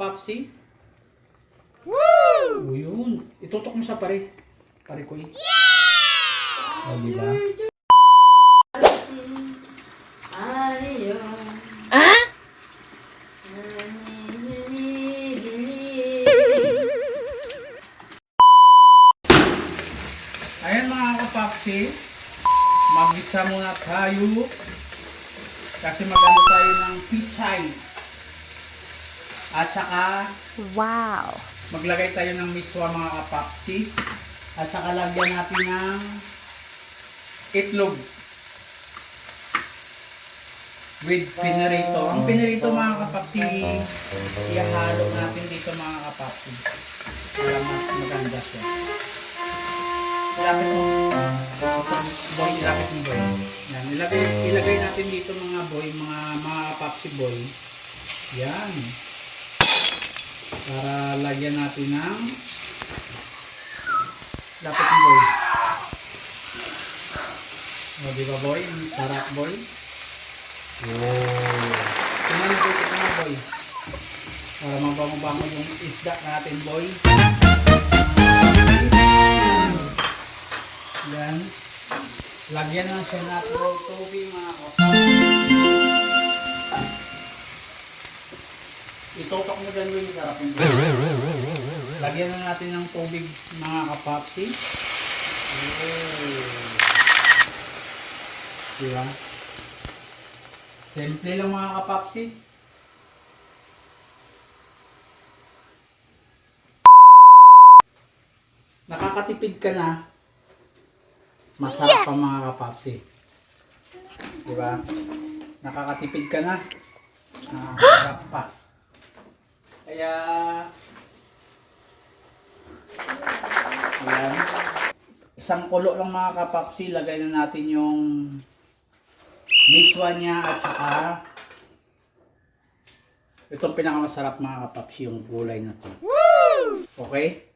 kapapsi. Woo! O yun. Itutok mo sa pare. Pare ko yun. Yeah! O, di ba? Ah? Ayan mga kapapsi. Magisa muna tayo. Kasi magano tayo ng pichay. At saka Wow. maglagay tayo ng miswa mga kapapsi. At saka lagyan natin ng itlog. With pinarito. Ang pinarito mga kapapsi, ihahalo natin dito mga kapapsi. Para mas maganda siya. Ilapit mo. Boy, ilapit mo boy. Yan, ilagay, ilagay natin dito mga boy, mga mga kapapsi boy. Yan. Para lagyan natin ng Lapit mo boy. O, di ba boy? Sarap boy. Wow. Tingnan boy, ito nga boy. Para mabango-bango yung isda natin boy. Yan. Lagyan na siya natin ng tubig mga kapatid. Itotok mo dyan yung sarap yung boy. Lagyan na natin ng tubig mga kapapsi. Diba? Simple lang mga kapapsi. Nakakatipid ka na. Masarap Yes! pa mga kapapsi. Diba? Nakakatipid ka na. Ah, masarap pa. Kaya Ayan. Isang kulo lang mga kapapsi, lagay na natin yung miswa niya at saka itong pinakamasarap mga kapapsi, yung gulay na to. Okay?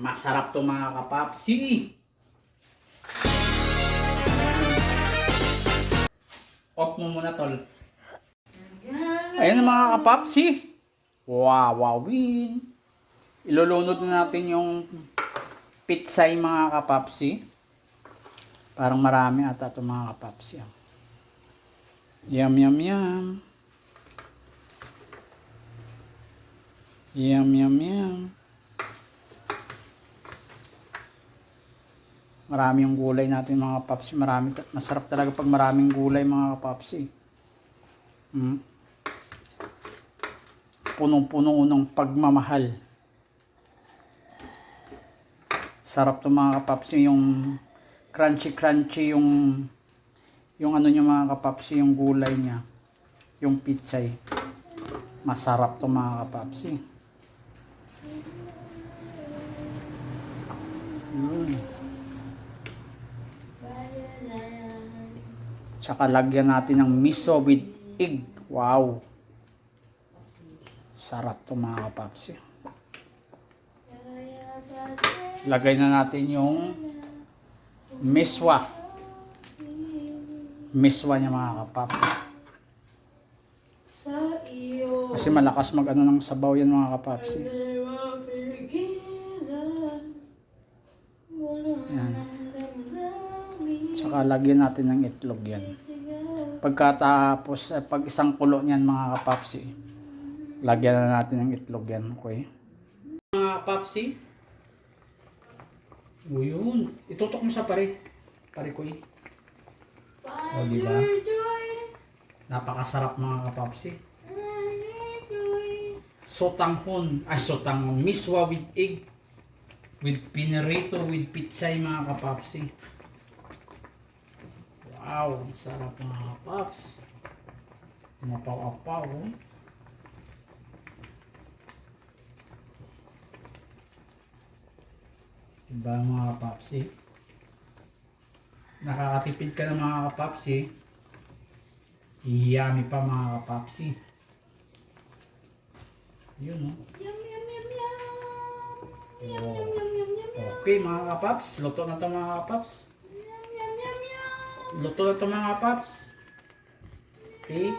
Masarap to mga kapapsi. Off mo muna tol. Ayan mga kapapsi. Wow, wow, win. Ilulunod na natin yung pitsay mga kapapsi. Parang marami ata ito mga kapapsi. ah. Yum, yum, yum. Yum, yum, yum. Marami yung gulay natin mga kapapsi. Marami, masarap talaga pag maraming gulay mga kapapsi. Hmm? Punong-puno ng pagmamahal. Sarap to mga kapapsi yung crunchy crunchy yung yung ano niya mga kapapsi yung gulay niya yung pitsay masarap to mga kapapsi Yun. Tsaka lagyan natin ng miso with egg. Wow. Sarap to mga kapapsi. Lagay na natin yung miswa. Miswa niya mga kapapsi. Kasi malakas mag ano ng sabaw yan mga kapapsi. Yan. Tsaka lagyan natin ng itlog yan. Pagkatapos, eh, pag isang kulo niyan mga kapapsi, lagyan na natin ng itlog yan. Okay? Mga kapapsi, o yun, itutok mo sa pare. Pare ko yun. O diba? Napakasarap mga kapapsi. Sotanghon, ay sotanghon, miswa with egg, with pinarito, with pitsay mga kapapsi. Wow, sarap mga kapaps. Mapaw-apaw. oh. Diba mga kapapsi? Nakakatipid ka na mga kapapsi. Yummy pa mga kapapsi. Yun oh. Yum, yum, yum, yum. Yum, yum, yum, yum, yum. Okay mga kapaps, luto na to mga kapaps. Yum, yum, yum, yum. Luto na to mga kapaps. Okay.